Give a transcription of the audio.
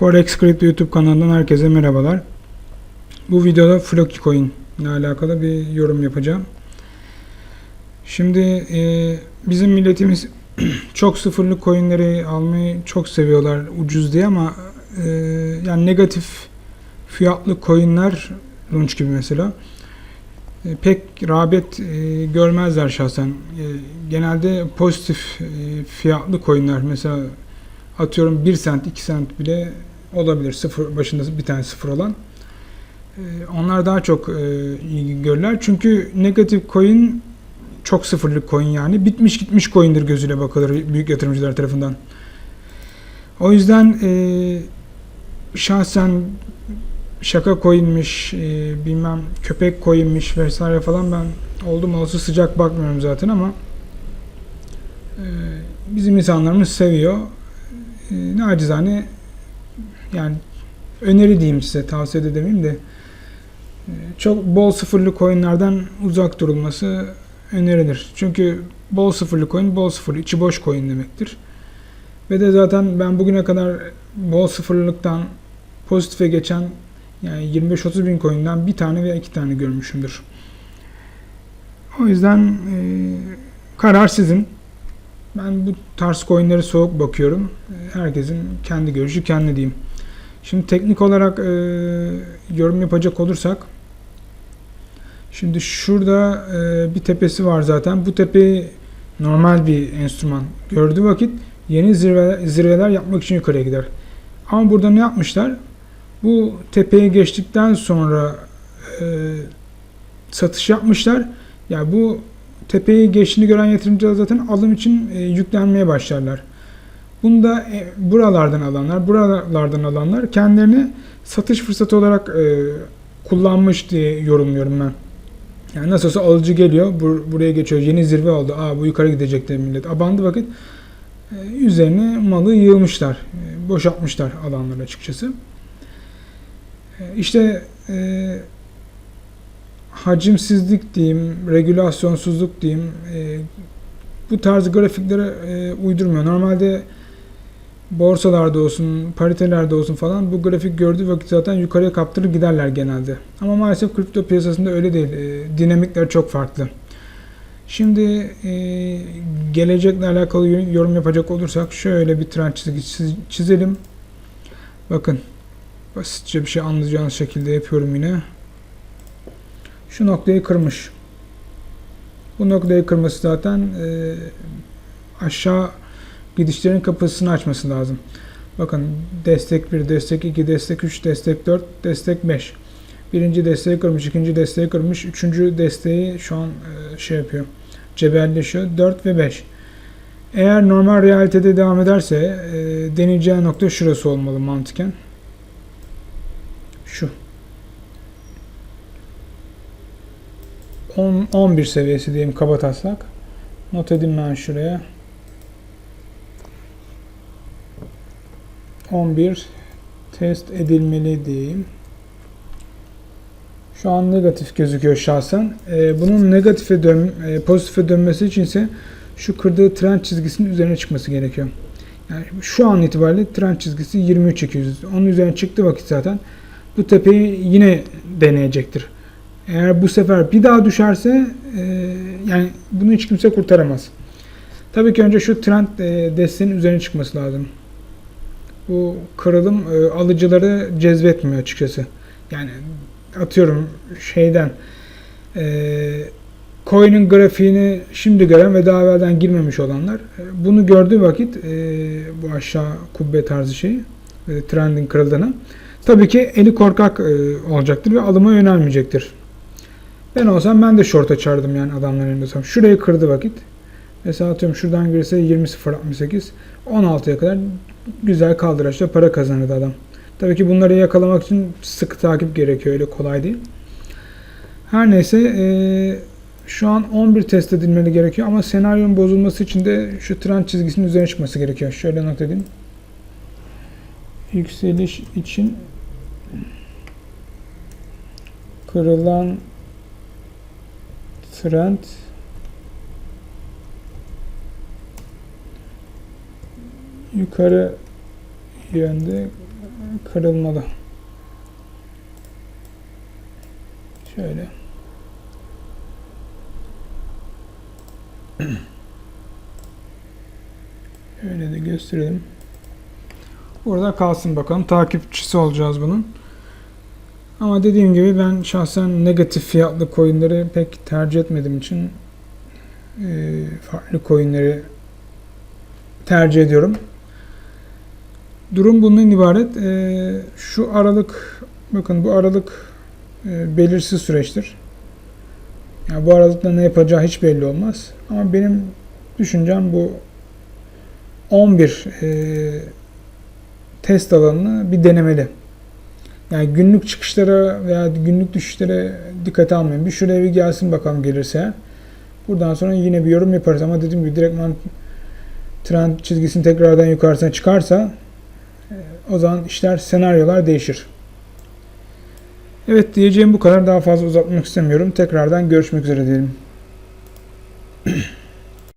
Forex Crypto YouTube kanalından herkese merhabalar. Bu videoda Floki Coin ile alakalı bir yorum yapacağım. Şimdi e, bizim milletimiz çok sıfırlı coinleri almayı çok seviyorlar ucuz diye ama e, yani negatif fiyatlı coinler launch gibi mesela e, pek rağbet e, görmezler şahsen. E, genelde pozitif e, fiyatlı coinler mesela atıyorum 1 sent 2 sent bile olabilir sıfır başında bir tane sıfır olan. E, onlar daha çok e, ilgi görürler. Çünkü negatif coin çok sıfırlık coin yani bitmiş gitmiş coin'dir gözüyle bakılır büyük yatırımcılar tarafından. O yüzden e, şahsen şaka coin'miş, e, bilmem köpek coin'miş vesaire falan ben oldum olası sıcak bakmıyorum zaten ama e, bizim insanlarımız seviyor. E, nacizane yani öneri diyeyim size tavsiye de demeyeyim de e, çok bol sıfırlı coin'lerden uzak durulması önerilir. Çünkü bol sıfırlı coin bol sıfırlı içi boş coin demektir. Ve de zaten ben bugüne kadar bol sıfırlılıktan pozitife geçen yani 25-30 bin coin'den bir tane veya iki tane görmüşümdür. O yüzden e, karar sizin. Ben bu tarz coin'lere soğuk bakıyorum. E, Herkesin kendi görüşü kendi diyeyim. Şimdi teknik olarak e, yorum yapacak olursak Şimdi şurada e, bir tepesi var zaten. Bu tepe normal bir enstrüman. Gördüğü vakit yeni zirve, zirveler yapmak için yukarıya gider. Ama burada ne yapmışlar? Bu tepeyi geçtikten sonra e, satış yapmışlar. Yani bu tepeyi geçtiğini gören yatırımcılar zaten alım için e, yüklenmeye başlarlar. Bunu da e, buralardan alanlar, buralardan alanlar kendilerini satış fırsatı olarak e, kullanmış diye yorumluyorum ben. Yani nasıl olsa alıcı geliyor, bur- buraya geçiyor, yeni zirve oldu, aa bu yukarı gidecek de millet. Abandı vakit e, üzerine malı yığmışlar, e, boşaltmışlar alanlar açıkçası. E, işte e, hacimsizlik diyeyim, regülasyonsuzluk diyeyim, e, bu tarz grafiklere e, uydurmuyor. Normalde borsalarda olsun, paritelerde olsun falan bu grafik gördüğü vakit zaten yukarıya kaptırır giderler genelde. Ama maalesef kripto piyasasında öyle değil. E, dinamikler çok farklı. Şimdi e, gelecekle alakalı yorum yapacak olursak şöyle bir trend çizgisi çizelim. Bakın basitçe bir şey anlayacağınız şekilde yapıyorum yine. Şu noktayı kırmış. Bu noktayı kırması zaten e, aşağı gidişlerin kapısını açması lazım. Bakın destek 1, destek 2, destek 3, destek 4, destek 5. Birinci desteği kırmış, ikinci desteği kırmış, üçüncü desteği şu an e, şey yapıyor. Cebelleşiyor. 4 ve 5. Eğer normal realitede devam ederse e, deneyeceği nokta şurası olmalı mantıken. Şu. 10, 11 seviyesi diyeyim kaba taslak. Not edeyim ben şuraya. 11 test edilmeli diyeyim. Şu an negatif gözüküyor şahsen. Ee, bunun negatife dön, e, pozitife dönmesi için ise şu kırdığı trend çizgisinin üzerine çıkması gerekiyor. Yani şu an itibariyle trend çizgisi 23.200. Onun üzerine çıktı vakit zaten bu tepeyi yine deneyecektir. Eğer bu sefer bir daha düşerse e, yani bunu hiç kimse kurtaramaz. Tabii ki önce şu trend e, desteğinin üzerine çıkması lazım bu kırılım e, alıcıları cezbetmiyor açıkçası. Yani atıyorum şeyden e, coin'in grafiğini şimdi gören ve daha evvelden girmemiş olanlar e, bunu gördüğü vakit bu aşağı kubbe tarzı şey e, trendin kırıldığını tabii ki eli korkak olacaktır ve alıma yönelmeyecektir. Ben olsam ben de short açardım yani adamların elinde. Şurayı kırdı vakit. Mesela atıyorum şuradan girse 20.068 16'ya kadar güzel kaldıraçla para kazanırdı adam. Tabii ki bunları yakalamak için sıkı takip gerekiyor. Öyle kolay değil. Her neyse e, şu an 11 test edilmeli gerekiyor ama senaryonun bozulması için de şu trend çizgisinin üzerine çıkması gerekiyor. Şöyle not edeyim. Yükseliş için kırılan trend yukarı yönde kırılmalı. Şöyle. Şöyle de gösterelim. Burada kalsın bakalım. Takipçisi olacağız bunun. Ama dediğim gibi ben şahsen negatif fiyatlı coinleri pek tercih etmediğim için e, farklı coinleri tercih ediyorum. Durum bundan ibaret. E, şu aralık bakın bu aralık e, belirsiz süreçtir. Yani bu aralıkta ne yapacağı hiç belli olmaz. Ama benim düşüncem bu 11 e, test alanını bir denemeli. Yani günlük çıkışlara veya günlük düşüşlere dikkate almayın. Bir şuraya bir gelsin bakalım gelirse. Buradan sonra yine bir yorum yaparız ama dediğim gibi direktman trend çizgisinin tekrardan yukarısına çıkarsa o zaman işler senaryolar değişir. Evet diyeceğim bu kadar. Daha fazla uzatmak istemiyorum. Tekrardan görüşmek üzere diyelim.